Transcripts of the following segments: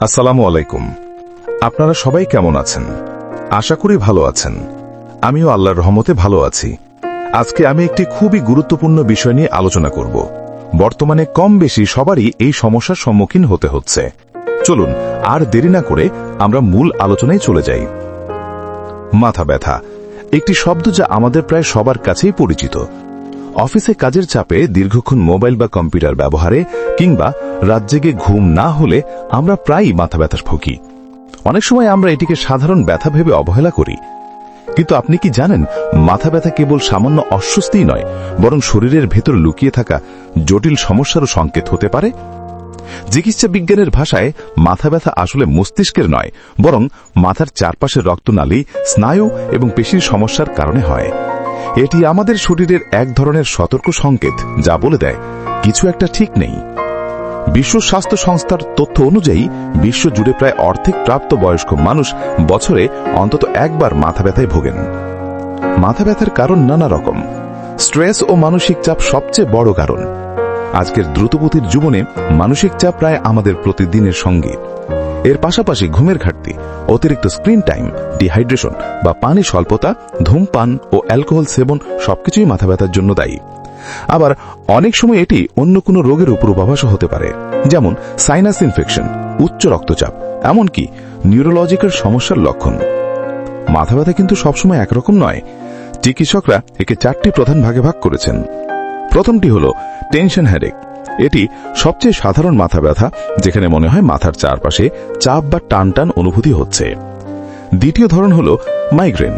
আসসালামু আলাইকুম। আপনারা সবাই কেমন আছেন? আশা করি ভালো আছেন। আমিও আল্লাহর রহমতে ভালো আছি। আজকে আমি একটি খুবই গুরুত্বপূর্ণ বিষয় নিয়ে আলোচনা করব। বর্তমানে কম বেশি সবারই এই সমস্যার সম্মুখীন হতে হচ্ছে। চলুন, আর দেরি না করে আমরা মূল আলোচনায় চলে যাই। মাথা ব্যথা, একটি শব্দ যা আমাদের প্রায় সবার কাছেই পরিচিত। অফিসে কাজের চাপে দীর্ঘক্ষণ মোবাইল বা কম্পিউটার ব্যবহারে কিংবা রাত জেগে ঘুম না হলে আমরা প্রায়ই মাথা ব্যথা ভুগি। অনেক সময় আমরা এটিকে সাধারণ ব্যথা ভেবে অবহেলা করি। কিন্তু আপনি কি জানেন, মাথা ব্যথা কেবল সামান্য অস্বস্তিই নয়, বরং শরীরের ভেতর লুকিয়ে থাকা জটিল সমস্যারও সংকেত হতে পারে? চিকিৎসা বিজ্ঞানের ভাষায় মাথা ব্যথা আসলে মস্তিষ্কের নয়, বরং মাথার চারপাশের রক্তনালী, স্নায়ু এবং পেশির সমস্যার কারণে হয়। এটি আমাদের শরীরের এক ধরনের সতর্ক সংকেত, যা বলে দেয়, কিছু একটা ঠিক নেই। বিশ্ব স্বাস্থ্য সংস্থার তথ্য অনুযায়ী বিশ্ব জুড়ে প্রায় অর্ধেক প্রাপ্ত বয়স্ক মানুষ বছরে অন্তত একবার মাথা ব্যথায় ভোগেন। মাথা ব্যথার কারণ নানা রকম। স্ট্রেস ও মানসিক চাপ সবচেয়ে বড় কারণ। আজকের দ্রুতগতির জীবনে মানসিক চাপ প্রায় আমাদের প্রতিদিনের সঙ্গে। এর পাশাপাশি ঘুমের ঘাটতি, অতিরিক্ত স্ক্রিন টাইম, ডিহাইড্রেশন বা পানি স্বল্পতা, ধূমপান ও অ্যালকোহল সেবন সবকিছুই মাথা ব্যথার জন্য দায়ী। আবার অনেক সময় এটি অন্য কোনো রোগের পূর্বাভাসও হতে পারে, যেমন সাইনাস ইনফেকশন উচ্চ রক্তচাপ, এমনকি নিউরোলজিক্যাল সমস্যার লক্ষণ। মাথা ব্যথা কিন্তু সবসময় একরকম নয়। চিকিৎসকরা একে চারটি প্রধান ভাগে ভাগ করেছেন। প্রথমটি হল টেনশন হ্যাডেক এটি সবচেয়ে সাধারণ মাথা ব্যথা, যেখানে মনে হয় মাথার চারপাশে চাপ বা টান টান অনুভূতি হচ্ছে। দ্বিতীয় ধরন হল মাইগ্রেন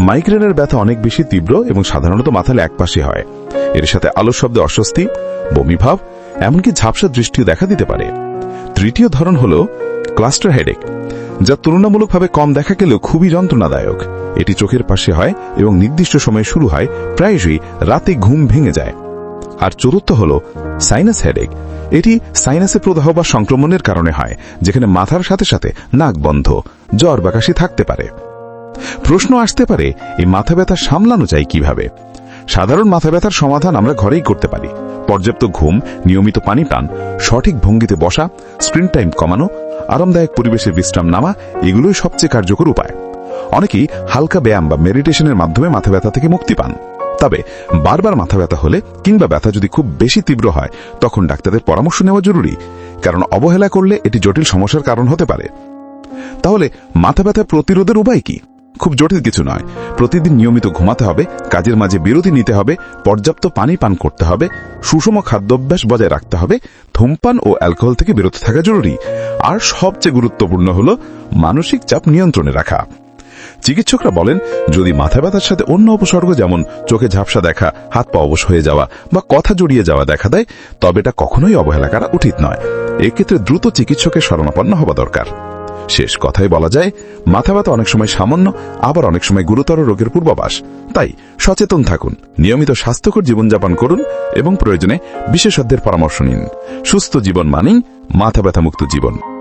মাইগ্রেনের ব্যথা অনেক বেশি তীব্র এবং সাধারণত মাথার একপাশে হয়। এর সাথে আলো শব্দে অস্বস্তি, বমিভাব, এমনকি ঝাপসা দৃষ্টিও দেখা দিতে পারে। তৃতীয় ধরন হল ক্লাস্টার হেডেক, যা তুলনামূলকভাবে কম দেখা গেলেও খুবই যন্ত্রণাদায়ক। এটি চোখের পাশে হয় এবং নির্দিষ্ট সময়ে শুরু হয়, প্রায়শই রাতে ঘুম ভেঙে যায়। আর চতুর্থ হল সাইনাস হেডেক, এটি সাইনাসে প্রদাহ বা সংক্রমণের কারণে হয়, যেখানে মাথার সাথে সাথে নাক বন্ধ, জ্বর বা কাশি থাকতে পারে। প্রশ্ন আসতে পারে, এই মাথা ব্যথা সামলানো যায় কীভাবে? সাধারণ মাথা ব্যথার সমাধান আমরা ঘরেই করতে পারি। পর্যাপ্ত ঘুম, নিয়মিত পানি পান সঠিক ভঙ্গিতে বসা, স্ক্রিন টাইম কমানো, আরামদায়ক পরিবেশে বিশ্রাম নামা, এগুলোই সবচেয়ে কার্যকর উপায়। অনেকেই হালকা ব্যায়াম বা মেডিটেশনের মাধ্যমে মাথা ব্যথা থেকে মুক্তি পান। তবে বারবার মাথা ব্যথা হলে কিংবা ব্যথা যদি খুব বেশি তীব্র হয়, তখন ডাক্তারদের পরামর্শ নেওয়া জরুরি, কারণ অবহেলা করলে এটি জটিল সমস্যার কারণ হতে পারে। তাহলে মাথা ব্যথা প্রতিরোধের উপায় কি? খুব জটিল কিছু নয়। প্রতিদিন নিয়মিত ঘুমাতে হবে, কাজের মাঝে বিরতি নিতে হবে, পর্যাপ্ত পানি পান করতে হবে, সুষম খাদ্যাভ্যাস বজায় রাখতে হবে, ধূমপান ও অ্যালকোহল থেকে বিরত থাকা জরুরি। আর সবচেয়ে গুরুত্বপূর্ণ হল মানসিক চাপ নিয়ন্ত্রণে রাখা। চিকিৎসকরা বলেন, যদি মাথা ব্যথার সাথে অন্য উপসর্গ যেমন চোখে ঝাপসা দেখা, হাত পা অবশ হয়ে যাওয়া বা কথা জড়িয়ে যাওয়া দেখা দেয়, তবে এটা কখনোই অবহেলা করা উচিত নয়। এক্ষেত্রে দ্রুত চিকিৎসকের শরণাপন্ন হওয়া দরকার। শেষ কথায় বলা যায়, মাথা ব্যথা অনেক সময় সামান্য, আবার অনেক সময় গুরুতর রোগের পূর্বাভাস। তাই সচেতন থাকুন, নিয়মিত স্বাস্থ্যকর জীবনযাপন করুন এবং প্রয়োজনে বিশেষজ্ঞের পরামর্শ নিন। সুস্থ জীবন মানেই মাথা ব্যথা মুক্ত জীবন।